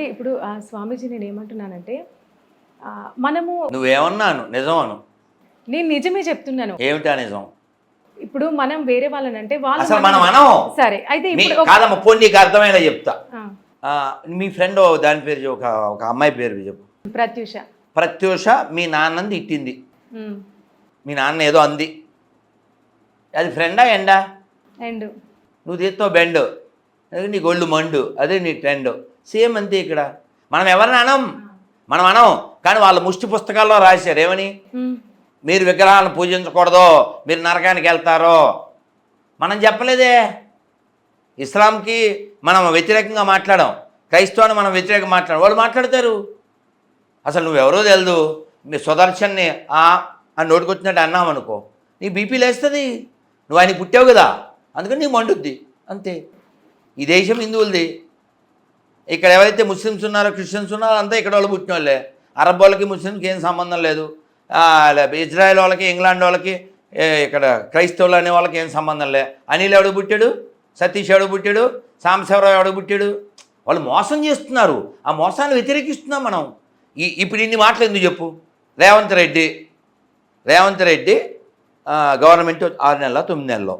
ఇప్పుడు ఆ, స్వామీజీ నేను ఏమంటున్నానంటే ఆ, మనము నువ్వేమన్నాను? నిజమను. నేను నిజమే చెప్తున్నాను. ఏమిటా నిజం? ఇప్పుడు మనం వేరే వాళ్ళని అంటే వాళ్ళు అసలు మనం- మనం అనం సరే అయితే మీ ఇప్పుడు ఒక- కాదమ్మ పోనీ నీకు చెప్తా. ఆ, ఆ, మీ ఫ్రెండ్ దాని పేరు చెప్పు, ఒక ఒక అమ్మాయి పేరు చెప్పు. ప్రత్యూష. ప్రత్యూష మీ నాన్నని తిట్టింది ఉమ్, మీ నాన్న ఏదో అంది. అది ఫ్రెండా ఎండా? అండ్ నువ్వు తీస్తావు బెండ్. అదే నీ గొళ్ళు మండు అదే నీ ట్రెండ్. సేమ్ అంతే ఇక్కడ. మనం ఎవరిని అనం? మనం అనం. కానీ వాళ్ళ ముష్టి పుస్తకాల్లో రాశారు. ఏమని? మీరు విగ్రహాలను పూజించకూడదు మీరు నరకానికి వెళ్తారో. మనం చెప్పలేదే. ఇస్లాంకి మనం వ్యతిరేకంగా మాట్లాడాం. క్రైస్తవాన్ని మనం వ్యతిరేకంగా మాట్లాడాం. వాళ్ళు మాట్లాడతారు. అసలు నువ్వెవరో తెలియదు మీ సుదర్శన్ని ఆ అని నోటుకొచ్చినట్టు అన్నాం అనుకో. నీ బీపీ లేస్తుంది. నువ్వు ఆయన పుట్టావు కదా. అందుకని నీ మండుద్ది. అంతే. ఈ దేశం హిందువులది. ఇక్కడ ఎవరైతే ముస్లిమ్స్ ఉన్నారో క్రిస్టియన్స్ ఉన్నారో అంతా ఇక్కడ వాళ్ళు పుట్టిన వాళ్ళే. అరబ్ వాళ్ళకి ముస్లింకి ఏం సంబంధం లేదు. ఇజ్రాయెల్ వాళ్ళకి ఇంగ్లాండ్ వాళ్ళకి ఇక్కడ క్రైస్తవులు అనే వాళ్ళకి ఏం సంబంధం లే. అనిల్ ఎవడు పుట్టాడు? సతీష్ ఎవడు పుట్టాడు? సాంబశివరావు ఎవడు పుట్టాడు? వాళ్ళు మోసం చేస్తున్నారు. ఆ మోసాన్ని వ్యతిరేకిస్తున్నాం మనం. ఈ ఇప్పుడు ఇన్ని మాటలు ఎందుకు చెప్పు? రేవంత్ రెడ్డి రేవంత్ రెడ్డి గవర్నమెంట్ ఆరు నెలల తొమ్మిది నెలలో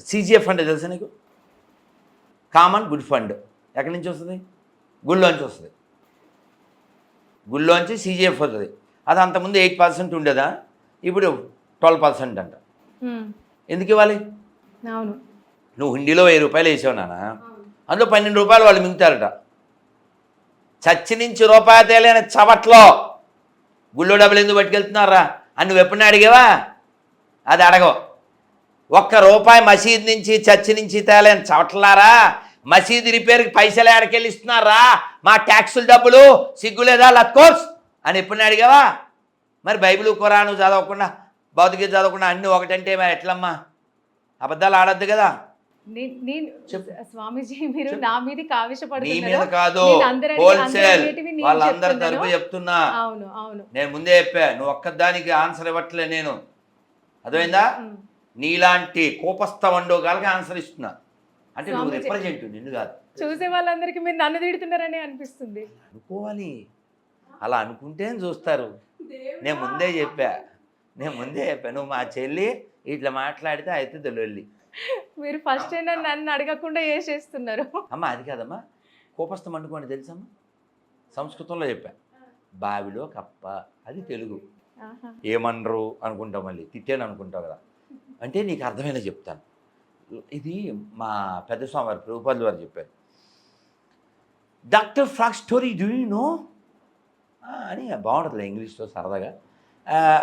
సీజీఎఫ్ అంటే తెలుసా నీకు? కామన్ గుడ్ ఫండ్ ఎక్కడి నుంచి వస్తుంది? గుళ్ళోంచి వస్తుంది. గుళ్ళోంచి సీజీఎఫ్ వస్తుంది. అది అంతకుముందు ఎయిట్ పర్సెంట్ ఉండేదా? ఇప్పుడు ట్వెల్వ్ పర్సెంట్ అంట. ఎందుకు ఇవ్వాలి? అవును. నువ్వు హుండీలో వెయ్యి రూపాయలు వేసావు నాన్న. అందులో పన్నెండు రూపాయలు వాళ్ళు మింగుతారట. చచ్చి నుంచి రూపాయి తేలేని చవట్లో గుళ్ళో డబ్బులు ఎందుకు పట్టుకెళ్తున్నారా అని నువ్వు ఎప్పుడైనా అడిగావా? అది అడగవు. ఒక్క రూపాయి మసీద్ నుంచి చర్చి నుంచి తేలేని చవట్లారా మసీదు రిపేర్కి పైసలు ఎడకెళ్ళి ఇస్తున్నారా? మా ట్యాక్సుల డబ్బులు సిగ్గులేదా? లత్కోర్స్ అని ఎప్పుడైనా అడిగావా? మరి బైబిల్ ఖురాను చదవకుండా భౌతిక చదవకుండా అన్నీ ఒకటంటే మరి ఎట్లమ్మా? అబద్ధాలు ఆడద్దు కదా. స్వామీజీ మీరు. నా మీద కాదు. హోల్సేల్. వాళ్ళందరి. తరపు చెప్తున్నా. అవును అవును. నేను ముందే చెప్పా నువ్వు ఒక్కదానికి ఆన్సర్ ఇవ్వట్లే నేను. అర్థమైందా? నీలాంటి కోపస్థ వండోగాలకి ఆన్సర్ ఇస్తున్నా. అంటే నువ్వు. రిప్రజెంట్ నిన్ను కాదు. చూసే వాళ్ళందరికీ మీరు నన్ను తిడుతున్నారని అనిపిస్తుంది. అనుకోవాలి. అలా అనుకుంటే చూస్తారు. నేను ముందే చెప్పా. నేను ముందే చెప్పా. నువ్వు మా చెల్లి ఇట్లా మాట్లాడితే అయితే తెలియల్లి మీరు ఫస్ట్ అయినా నన్ను అడగకుండా చేసేస్తున్నారు అమ్మ అది కాదమ్మా. కోపస్థం అనుకోండి తెలుసమ్మా? సంస్కృతంలో చెప్పా. బావిలో కప్ప. అది తెలుగు. ఏమనరు అనుకుంటావు మళ్ళీ. తిట్టాను అనుకుంటావు కదా. అంటే నీకు అర్థమైనా చెప్తాను. ఇది మా పెద్ద స్వామి వారు ప్రభుపాదులు వారు చెప్పారు. Doctor frog story do you know? అని బాగుంటుంది ఇంగ్లీష్లో సరదాగా.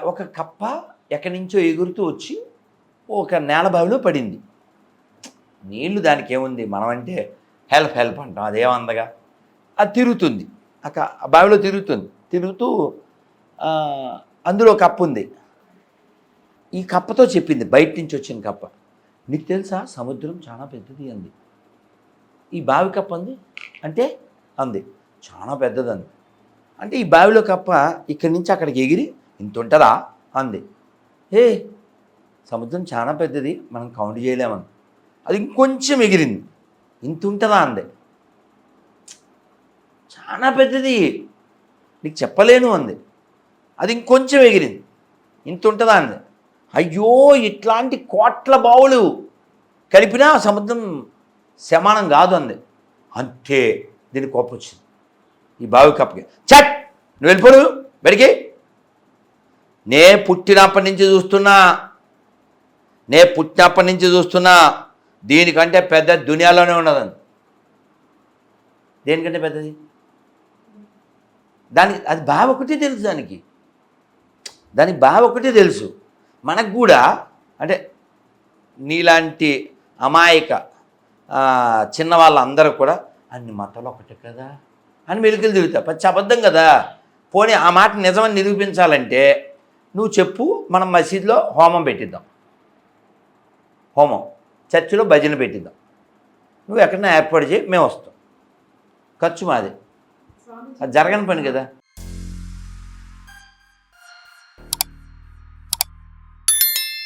ఒక కప్ప ఎక్కడి నుంచో ఎగురుతూ వచ్చి ఒక నేల బావిలో పడింది. నీళ్ళు దానికి ఏముంది మనం అంటే హెల్ప్ హెల్ప్ అంటాం. అదేమందగా అది తిరుగుతుంది. ఆ ఆ బావిలో తిరుగుతుంది. తిరుగుతూ అందులో కప్పు ఉంది ఈ కప్పతో చెప్పింది బయట నుంచి వచ్చిన కప్ప. నీకు తెలుసా సముద్రం చాలా పెద్దది అంది. ఈ బావి కప్ప అంది? అంటే అంది. చాలా పెద్దది అంది. అంటే ఈ బావిలో కప్ప ఇక్కడి నుంచి అక్కడికి ఎగిరి ఇంత ఉంటుందా? అంది. ఏ సముద్రం చాలా పెద్దది మనం కౌంట్ చేయలేమని అది ఇంకొంచెం ఎగిరింది. ఇంత ఉంటుందా? అంది. చాలా పెద్దది. నీకు చెప్పలేను అంది. అది ఇంకొంచెం ఎగిరింది. ఇంత ఉంటుందా? అంది. అయ్యో ఇట్లాంటి కోట్ల బావులు కలిపినా సముద్రం సమానం కాదు అంది. అంతే దీని కోపం వచ్చింది. ఈ బావి కప్పకి. చట్ నువ్వు వెళ్ళిపోరు బడికి నే పుట్టినప్పటి నుంచి చూస్తున్నా. నే పుట్టినప్పటి నుంచి చూస్తున్నా. దీనికంటే పెద్ద దునియాలోనే ఉండదండి దేనికంటే పెద్దది? దానికి అది బావ ఒకటే తెలుసు దానికి. దానికి బావ ఒకటే తెలుసు. మనకు కూడా అంటే నీలాంటి అమాయక చిన్న వాళ్ళందరూ కూడా అన్ని మతాలు ఒకటే కదా అని మెలుకలు తిరుగుతా పచ్చి అబద్ధం కదా. పోనీ ఆ మాట నిజమని నిరూపించాలంటే నువ్వు చెప్పు మనం మసీదులో హోమం పెట్టిద్దాం. హోమం. చర్చిలో భజన పెట్టిద్దాం. నువ్వు ఎక్కడైనా ఏర్పాటు చేయి మేము వస్తాం. ఖర్చు మాది. అది జరగని పని కదా.